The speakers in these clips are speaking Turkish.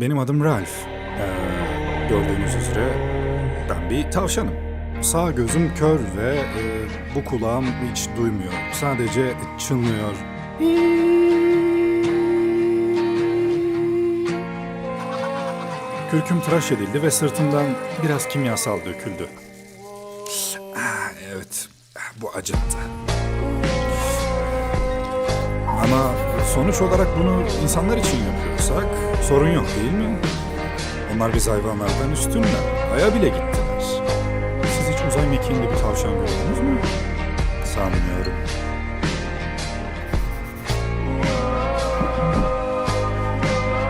Benim adım Ralph. Ee, gördüğünüz üzere ben bir tavşanım. Sağ gözüm kör ve e, bu kulağım hiç duymuyor. Sadece çınlıyor. Kürküm tıraş edildi ve sırtımdan biraz kimyasal döküldü. Ah, evet, bu acıttı. Ama sonuç olarak bunu insanlar için yapıyorsak sorun yok değil mi? Onlar biz hayvanlardan üstünler. Aya bile gittiler. Siz hiç uzay mekiğinde bir tavşan gördünüz mü? Sanmıyorum.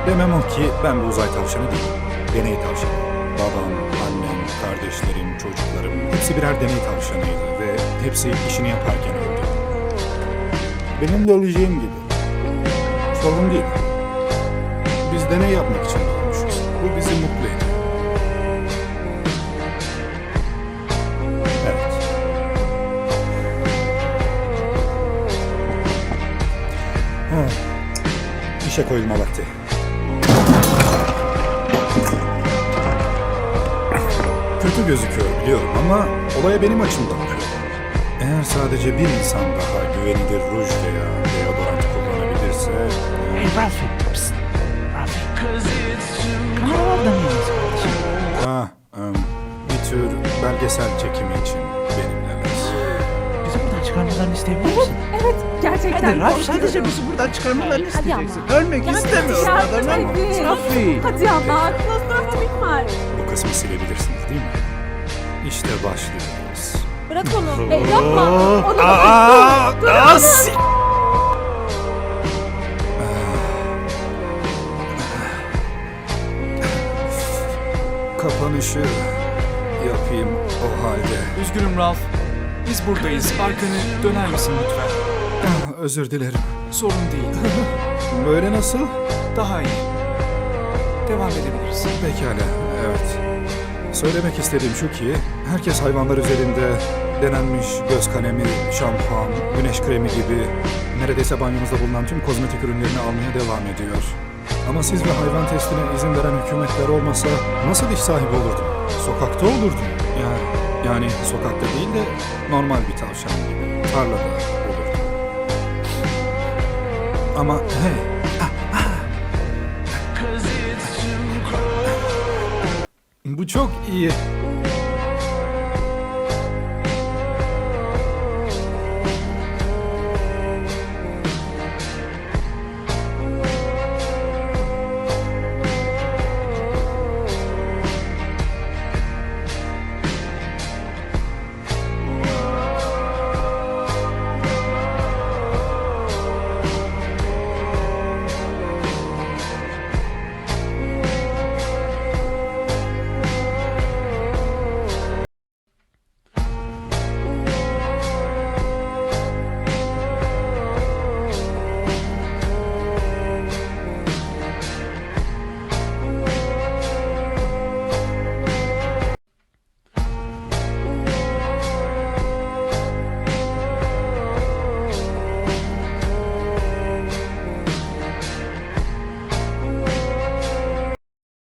Demem o ki ben bu uzay tavşanı değilim. Deney tavşanı. Babam, annem, kardeşlerim, çocuklarım hepsi birer deney tavşanıydı ve hepsi işini yaparken öldü. Benim de öleceğim gibi. Sorun değil. Biz deney yapmak için doğmuşuz. Bu bizi mutlu ediyor. Evet. Ha. İşe koyulma vakti. Kötü gözüküyor biliyorum ama olaya benim açımdan bakıyorum. Eğer sadece bir insan daha güvenilir ruj veya deodorant kullanabilirse... Hey Ralphie. Psst. Kardeşim. Ha, em, bir tür belgesel çekimi için benimleler. Bizi buradan çıkarmalarını isteyebilir misin? Evet, gerçekten Hadi korkuyorum. sadece bizi buradan çıkarmalarını Hadi ama. isteyeceksin. Ölmek Yani istemiyorsun yardım adamım. edin. Ralphie. Hadi ama, klostrofobik var. Bu kısmı silebilirsiniz değil mi? İşte başlıyoruz. Bırak onu. Hey, yapma. Onu Aa, Kapanışı yapayım o halde. Üzgünüm Ralph. Biz buradayız. Arkanı döner misin lütfen? Özür dilerim. Sorun değil. Böyle nasıl? Daha iyi. Devam edebiliriz. Pekala, evet. Söylemek istediğim şu ki, herkes hayvanlar üzerinde denenmiş göz kalemi, şampuan, güneş kremi gibi neredeyse banyonuzda bulunan tüm kozmetik ürünlerini almaya devam ediyor. Ama siz ve hayvan testine izin veren hükümetler olmasa nasıl iş sahibi olurdum? Sokakta olurdum. Yani, yani sokakta değil de normal bir tavşan gibi. Tarlada olurdum. Ama hey, bu çok iyi.